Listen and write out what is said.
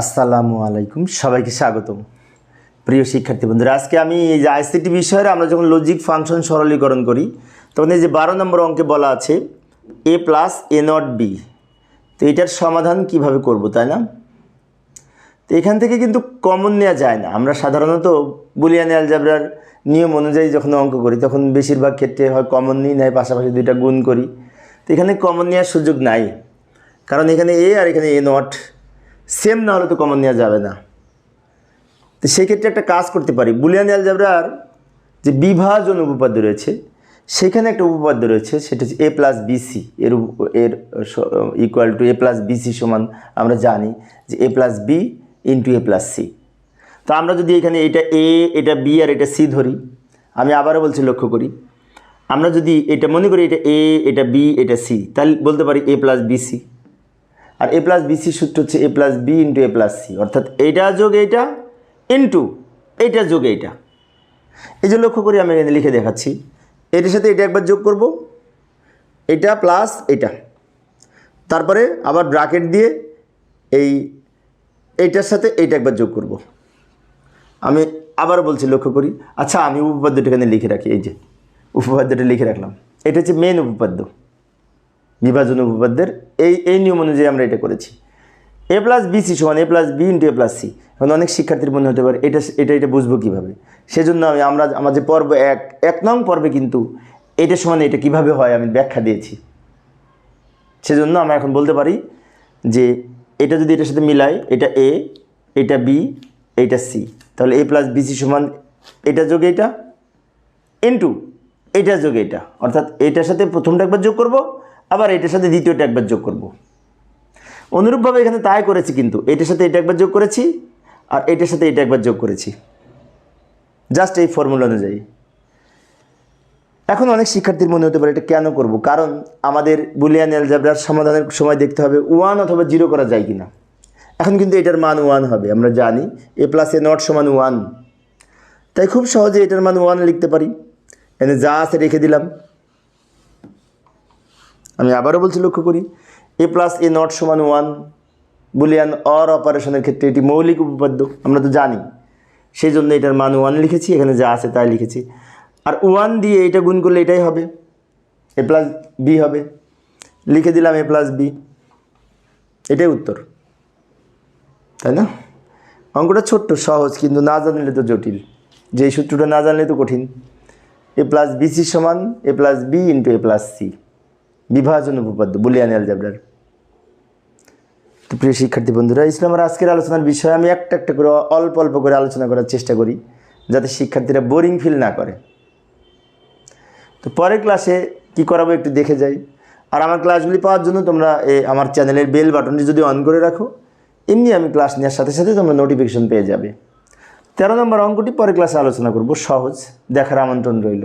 আসসালামু আলাইকুম। সবাইকে স্বাগতম। প্রিয় শিক্ষার্থী বন্ধুরা, আজকে আমি এই যে আইসিটি বিষয়ের আমরা যখন লজিক ফাংশন সরলীকরণ করি, তখন এই যে বারো নম্বর অঙ্কে বলা আছে A plus A not B তো এটার সমাধান কীভাবে করব, তাই না? তো এখান থেকে কিন্তু কমন নেওয়া যায় না। আমরা সাধারণত বুলিয়ান অ্যালজাবরার নিয়ম অনুযায়ী যখন অঙ্ক করি, তখন বেশিরভাগ ক্ষেত্রে হয় কমন নিই নেয় পাশাপাশি দুইটা গুণ করি। তো এখানে কমন নেওয়ার সুযোগ নাই। কারণ এখানে এ আর এখানে এ নট সেম না হলে তো কমন নেওয়া যাবে না। তো সেক্ষেত্রে একটা কাজ করতে পারি। বুলিয়ান অ্যালজাবরার যে বিভাজন উপপাদ্য রয়েছে, সেখানে একটা উপপাদ্য রয়েছে, সেটা হচ্ছে এ প্লাস বিসি এর এর equal to A plus BC সমান আমরা জানি যে A plus B into A plus C তো আমরা যদি এখানে এটা এ এটা বি আর এটা সি ধরি, আমি আবারও বলছি লক্ষ্য করি। আমরা যদি এটা মনে করি এটা এ এটা বি এটা সি তাহলে বলতে পারি এ প্লাস বিসি আর এ প্লাস বিসি সূত্র হচ্ছে A plus B into A plus C. অর্থাৎ এইটা যোগ এইটা ইন্টু এইটা যোগ এইটা। এই যে লক্ষ্য করি আমি এখানে লিখে দেখাচ্ছি। এটার সাথে এটা একবার যোগ করব। এটা প্লাস এটা। তারপরে আবার ব্রাকেট দিয়ে এই এইটার সাথে এইটা একবার যোগ করব। আমি আবার বলছি লক্ষ্য করি। আচ্ছা আমি উপপাদ্যটা এখানে লিখে রাখি, এই যে। উপপাদ্যটা লিখে রাখলাম। এটা হচ্ছে মেন উপপাদ্য। বিভাজন উপপাদ্যের এই এই নিয়ম অনুযায়ী আমরা এটা করেছি। এ প্লাস বি সি সমান A plus B into A plus C এখন অনেক শিক্ষার্থীর মনে হতে পারে, এটা এটা এটা বুঝব কীভাবে? সেজন্য আমি, আমরা আমাদের পর্ব এক এক নং পর্বে কিন্তু এটা সমান এটা কীভাবে হয় আমি ব্যাখ্যা দিয়েছি। সেজন্য আমরা এখন বলতে পারি যে এটা যদি এটার সাথে মিলাই, এটা এ এটা বি এটা সি তাহলে এ প্লাস বিসি সমান এটা যোগ এটা ইন্টু এটা যোগ এটা। অর্থাৎ এটার সাথে প্রথমটা একবার যোগ করব আবার এটার সাথে দ্বিতীয়টা একবার যোগ করব। অনুরূপভাবে এখানে তাই করেছি কিন্তু, এটার সাথে এটা একবার যোগ করেছি আর এটার সাথে এটা একবার যোগ করেছি। জাস্ট এই ফর্মুলা অনুযায়ী। এখন অনেক শিক্ষার্থীর মনে হতে পারে এটা কেন করব? কারণ আমাদের বুলিয়ান অ্যালজাবরার সমাধানের সময় দেখতে হবে ওয়ান অথবা জিরো করা যায় কিনা। এখন কিন্তু এটার মান ওয়ান হবে, আমরা জানি এ প্লাস এ নট সমান ওয়ান তাই খুব সহজে এটার মান ওয়ান লিখতে পারি। এনে যা আছে রেখে দিলাম। আমি আবারও বলছি লক্ষ্য করি, এ প্লাস এ নট সমান ওয়ান বুলিয়ান অর অপারেশনের ক্ষেত্রে এটি মৌলিক উপপাদ্য, আমরা তো জানি। সেই জন্য এটার মান ওয়ান লিখেছি, এখানে যা আছে তাই লিখেছি। আর ওয়ান দিয়ে এটা গুণ করলে এটাই হবে, এ প্লাস বি হবে। লিখে দিলাম এ প্লাস বি এটাই উত্তর। তাই না? অঙ্কটা ছোট্ট, সহজ, কিন্তু না জানলে তো জটিল। যে সূত্রটা না জানলে তো কঠিন। এ প্লাস বি সি সমান, A plus B into A plus C বিভাজন উপপাদ্য, বুলিয়ান অ্যালজাবরার তো প্রিয় শিক্ষার্থী বন্ধুরা ইসলামের আজকের আলোচনার বিষয়ে। আমি একটা একটা করে অল্প অল্প করে আলোচনা করার চেষ্টা করি, যাতে শিক্ষার্থীরা বোরিং ফিল না করে। তো পরের ক্লাসে কি করাবো একটু দেখে যাই। আর আমার ক্লাসগুলি পাওয়ার জন্য তোমরা আমার চ্যানেলের বেল বাটনটি যদি অন করে রাখো, এমনি আমি ক্লাস নেওয়ার সাথে সাথে তোমরা নোটিফিকেশন পেয়ে যাবে। তেরো নম্বর অঙ্কটি পরের ক্লাসে আলোচনা করব, সহজ, দেখার আমন্ত্রণ রইল।